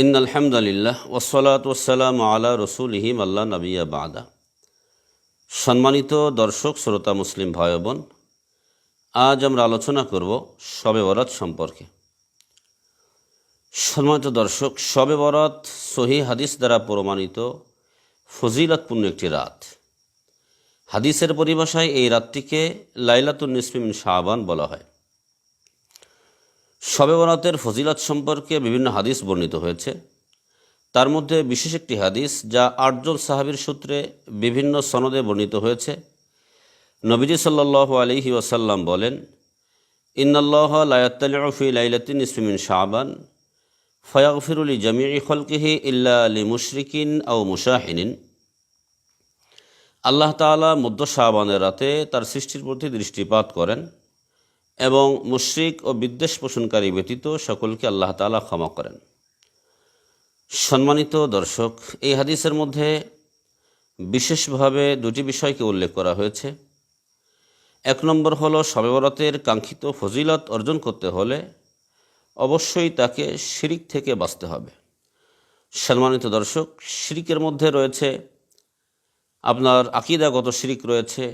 In আলহামদুলিল্লাহ ওসলাত ওসালাম আলা রসুলহিম আল্লাহ নবিয়া বাদা। সম্মানিত দর্শক, শ্রোতা, মুসলিম ভাই বোন, আজ আমরা আলোচনা করব শবে বরাত সম্পর্কে। সম্মানিত দর্শক, শবে বরাত সহি হাদিস দ্বারা প্রমাণিত ফজিলতপূর্ণ একটি রাত। হাদিসের পরিভাষায় এই রাতটিকে লাইলাতুন নিসমিন শাহবান বলা হয়। শবে বরাতের ফজিলত সম্পর্কে বিভিন্ন হাদিস বর্ণিত হয়েছে। তার মধ্যে বিশেষ একটি হাদিস যা আটজন সাহাবির সূত্রে বিভিন্ন সনদে বর্ণিত হয়েছে। নবীজি সাল্লাহ আলহি ওয়াসাল্লাম বলেন ইন্নআল্লাহ লায়াত্তালফি লাইলাতিন ইসমিন শাহবান ফয়াগফিরুলি জামিই খলকিহি ইল্লা আলী মুশরিকিন আও মুশাহিনিন। আল্লাহ তালা মধ্য শাহবানের রাতে তার সৃষ্টির প্রতি দৃষ্টিপাত করেন। এবং মুশ্রিক ও বিদ্বেষ পোষণকারী ব্যতীত সকলকে আল্লাহ তালা ক্ষমা করেন। সম্মানিত দর্শক, এই হাদিসের মধ্যে বিশেষভাবে দুটি বিষয়কে উল্লেখ করা হয়েছে। এক নম্বর হলো সবেবরতের কাঙ্ক্ষিত ফজিলত অর্জন করতে হলে অবশ্যই তাকে শিরিক থেকে বাঁচতে হবে। সম্মানিত দর্শক, শিরিকের মধ্যে রয়েছে আপনার আকিদাগত শিরিক রয়েছে,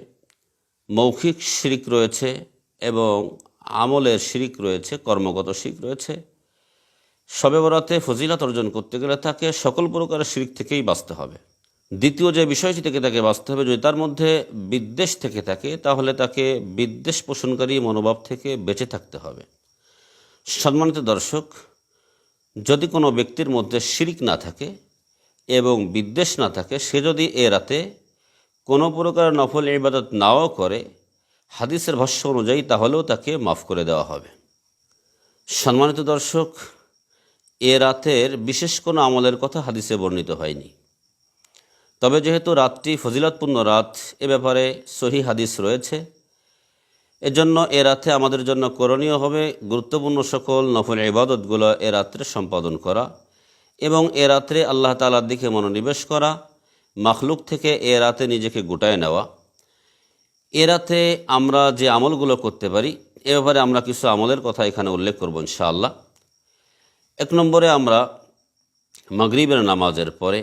মৌখিক শিরিক রয়েছে এবং আমলের শিরিক রয়েছে, কর্মগত শিরিক রয়েছে। সবে বরাতে ফজিলাত অর্জন করতে গেলে তাকে সকল প্রকারের শিরিক থেকেই বাঁচতে হবে। দ্বিতীয় যে বিষয়টি থেকে তাকে বাঁচতে হবে, যদি তার মধ্যে বিদ্বেষ থেকে থাকে, তাহলে তাকে বিদ্বেষ পোষণকারী মনোভাব থেকে বেঁচে থাকতে হবে। সম্মানিত দর্শক, যদি কোনো ব্যক্তির মধ্যে শিরিক না থাকে এবং বিদ্বেষ না থাকে, সে যদি এ রাতে কোনো প্রকার নফল ইবাদত নাও করে হাদিসের ভাষ্য অনুযায়ী তাহলেও তাকে মাফ করে দেওয়া হবে। সম্মানিত দর্শক, এ রাতের বিশেষ কোনো আমলের কথা হাদিসে বর্ণিত হয়নি। তবে যেহেতু রাতটি ফজিলাতপূর্ণ রাত, এ ব্যাপারে সহি হাদিস রয়েছে। এজন্য এ রাতে আমাদের জন্য করণীয় হবে গুরুত্বপূর্ণ সকল নফল ইবাদতগুলো এ রাত্রে সম্পাদন করা এবং এ রাত্রে আল্লাহ তালার দিকে মনোনিবেশ করা, মাখলুক থেকে এ রাতে নিজেকে গোটায় নেওয়া। এ রাতে আমরা যে আমলগুলো করতে পারি, এ ব্যাপারে আমরা কিছু আমলের কথা এখানে উল্লেখ করব ইনশাআল্লাহ। এক নম্বরে আমরা মাগরিবের নামাজের পরে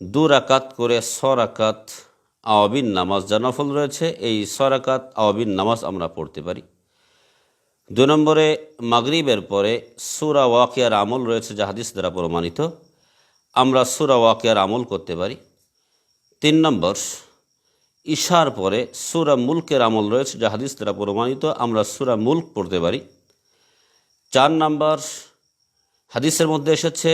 দু রাকাত করে ছ রাকাত আওয়াবিন নামাজ যা নফল রয়েছে, এই ছ রাকাত আওয়াবিন নামাজ আমরা পড়তে পারি। দুই নম্বরে মাগরিবের পরে সুরা ওয়াকিয়ার আমল রয়েছে, যা হাদিস দ্বারা প্রমাণিত। আমরা সুরা ওয়াকিয়ার আমল করতে পারি। তিন নম্বর ঈশার পরে সুরা মুলকের আমল রয়েছে, যা হাদিস দ্বারা প্রমাণিত। আমরা সুরা মুল্ক পড়তে পারি। চার নাম্বার হাদিসের মধ্যে এসেছে,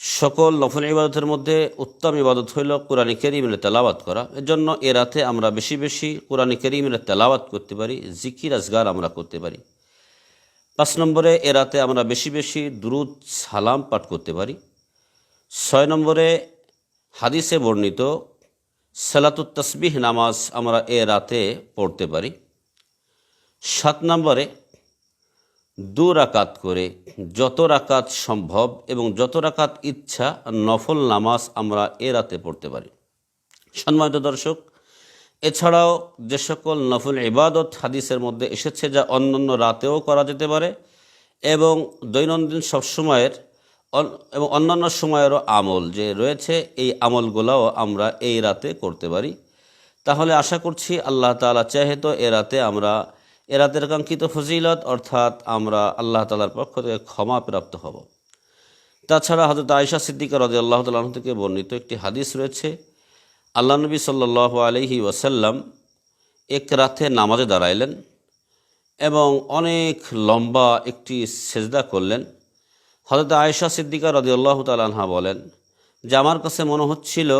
সকল নফল ইবাদতের মধ্যে উত্তম ইবাদত হইল কোরআনী কেরিমের তেলাওয়াত করা। এর জন্য এ রাতে আমরা বেশি বেশি কোরআনী কেরিমের তেলাওয়াত করতে পারি, জিকির আজগার আমরা করতে পারি। পাঁচ নম্বরে এ রাতে আমরা বেশি বেশি দুরুদ, সালাম পাঠ করতে পারি। ছয় নম্বরে হাদিসে বর্ণিত সালাতুত তসবিহ নামাজ আমরা এ রাতে পড়তে পারি। সাত নম্বরে দু রাকাত করে যত রাকাত সম্ভব এবং যত রাকাত ইচ্ছা নফল নামাজ আমরা এ রাতে পড়তে পারি। সম্মানিত দর্শক, এছাড়াও যে সকল নফল ইবাদত হাদিসের মধ্যে এসেছে যা অন্যান্য রাতেও করা যেতে পারে এবং দৈনন্দিন সবসময়ের এবং অন্যান্য সময়েরও আমল যে রয়েছে, এই আমলগুলোও আমরা এই রাতে করতে পারি। তাহলে আশা করছি আল্লাহ তালা চাহেতো এ রাতে আমরা, এ রাতের কাঙ্ক্ষিত ফজিলত অর্থাৎ আমরা আল্লাহ তালার পক্ষ থেকে ক্ষমা প্রাপ্ত হব। তাছাড়া হজরত আয়সা সিদ্দিকা রদি আল্লাহ তালাহ থেকে বর্ণিত একটি হাদিস রয়েছে, আল্লাহ নবী সাল্লাহ আলহি ওয়াসাল্লাম এক রাতে নামাজে দাঁড়াইলেন এবং অনেক লম্বা একটি সেজদা করলেন। হজরত আয়েশা সিদ্দিকা রদি আল্লাহ তালাহা বলেন, যে আমার কাছে মনে হচ্ছিল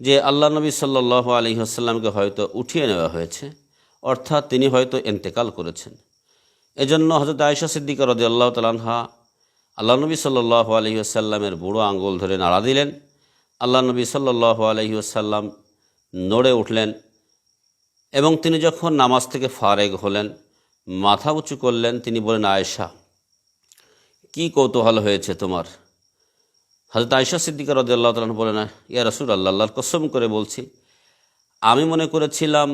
যে আল্লাহ নবী সাল্লাহ আলী আসাল্লামকে হয়তো উঠিয়ে নেওয়া হয়েছে, অর্থাৎ তিনি হয়তো এন্তেকাল করেছেন। এজন্য হজরত আয়েশা সিদ্দিকা রদি আল্লাহ তালাহা আল্লাহ নবী সাল্লাহ আলহি আসাল্লামের বুড়ো আঙ্গুল ধরে নাড়া দিলেন। আল্লাহ নবী সাল্লাহ আলহি আসাল্লাম নড়ে উঠলেন এবং তিনি যখন নামাজ থেকে ফারেগ হলেন, মাথা উঁচু করলেন, তিনি বলেন আয়েশা কি কৌতূহল হয়েছে তোমার? হজরত আয়সা সিদ্দিকা রদি আল্লাহ তালন বলে না ইয়া রসুল আল্লাহ কসম করে বলছি, আমি মনে করেছিলাম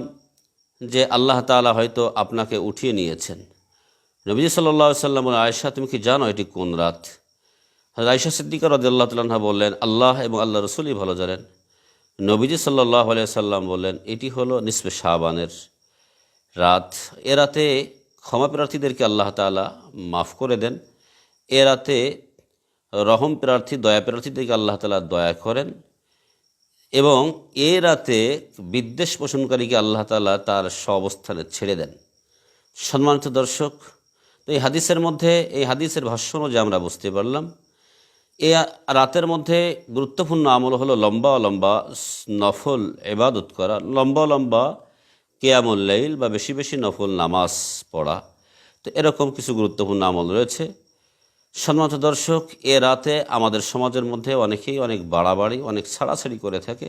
যে আল্লাহ তালা হয়তো আপনাকে উঠিয়ে নিয়েছেন। নবীজি সাল্লাহ সাল্লাম বলে আয়সা তুমি কি জানো এটি কোন রাত? রাইশা সিদ্দিকা রদিয়াল্লাহ তাল্লাহা বললেন, আল্লাহ এবং আল্লাহ রসুলই ভালো জানেন। নবীজি সাল্লাহ সাল্লাম বললেন, এটি হলো নিসবে শাহবানের রাত। এ রাতে ক্ষমা প্রার্থীদেরকে আল্লাহ তালা মাফ করে দেন। এ রাতে রহম প্রার্থী, দয়া প্রার্থী থেকে আল্লাহ তালা দয়া করেন এবং এ রাতে বিদ্বেষ পোষণকারীকে আল্লাহ তালা তার স্বঅবস্থানে ছেড়ে দেন। সম্মানিত দর্শক, তো এই হাদিসের মধ্যে, এই হাদিসের ভাষ্য অনুযায়ী আমরা বুঝতে পারলাম, এ রাতের মধ্যে গুরুত্বপূর্ণ আমল হলো লম্বা লম্বা নফল এবাদত করা, লম্বা লম্বা কেয়ামুল্লাইল বা বেশি বেশি নফল নামাজ পড়া। তো এরকম কিছু গুরুত্বপূর্ণ আমল রয়েছে। সম্মানিত দর্শক, এ রাতে আমাদের সমাজের মধ্যে অনেকেই অনেক বাড়াবাড়ি, অনেক ছাড়াছাড়ি করে থাকে।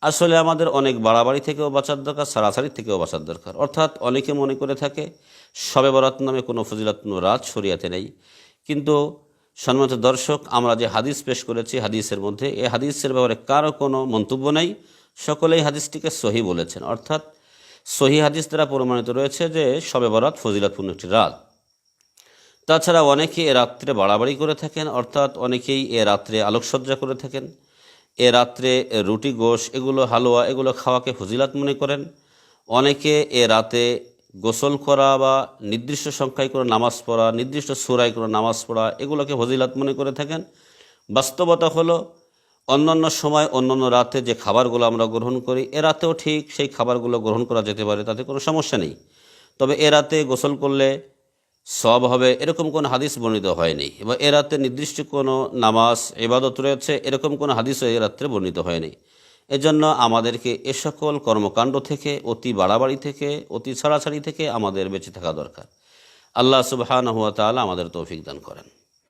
আসলে আমাদের অনেক বাড়াবাড়ি থেকেও বাঁচার দরকার, ছাড়াছাড়ি থেকেও বাঁচার দরকার। অর্থাৎ অনেকে মনে করে থাকে শবে বরাত নামে কোনো ফজিলাত্ম রাত শরিয়াতে নেই। কিন্তু সম্মানিত দর্শক, আমরা যে হাদিস পেশ করেছি হাদিসের মধ্যে, এ হাদিসের ব্যাপারে কারও কোনো মন্তব্য নেই। সকলেই হাদিসটিকে সহি বলেছেন। অর্থাৎ সহি হাদিস দ্বারা প্রমাণিত রয়েছে যে শবে বরাত ফজিলাতপূর্ণ একটি রাত। তাছাড়া অনেকে এ রাত্রে বাড়াবাড়ি করে থাকেন, অর্থাৎ অনেকেই এ রাত্রে আলোকসজ্জা করে থাকেন। এ রাত্রে রুটি, গোশ, এগুলো হালুয়া, এগুলো খাওয়াকে ফজিলাত মনে করেন। অনেকে এ রাতে গোসল করা বা নির্দিষ্ট সংখ্যায় করে নামাজ পড়া, নির্দিষ্ট সুরায় করে নামাজ পড়া, এগুলোকে ফজিলাত মনে করে থাকেন। বাস্তবতা হলো, অন্যান্য সময়, অন্যান্য রাতে যে খাবারগুলো আমরা গ্রহণ করি, এ রাতেও ঠিক সেই খাবারগুলো গ্রহণ করা যেতে পারে, তাতে কোনো সমস্যা নেই। তবে এ রাতে গোসল করলে সব হবে এরকম কোনো হাদিস বর্ণিত হয়নি এবং এ রাতে নির্দিষ্ট কোনো নামাজ এবাদত রয়েছে এরকম কোনো হাদিসও এ রাত্রে বর্ণিত হয়নি। এজন্য আমাদেরকে এ সকল কর্মকাণ্ড থেকে, অতি বাড়াবাড়ি থেকে, অতি ছাড়াছাড়ি থেকে আমাদের বেঁচে থাকা দরকার। আল্লাহ সুবাহান হুয়া তালা আমাদের তৌফিক দান করেন।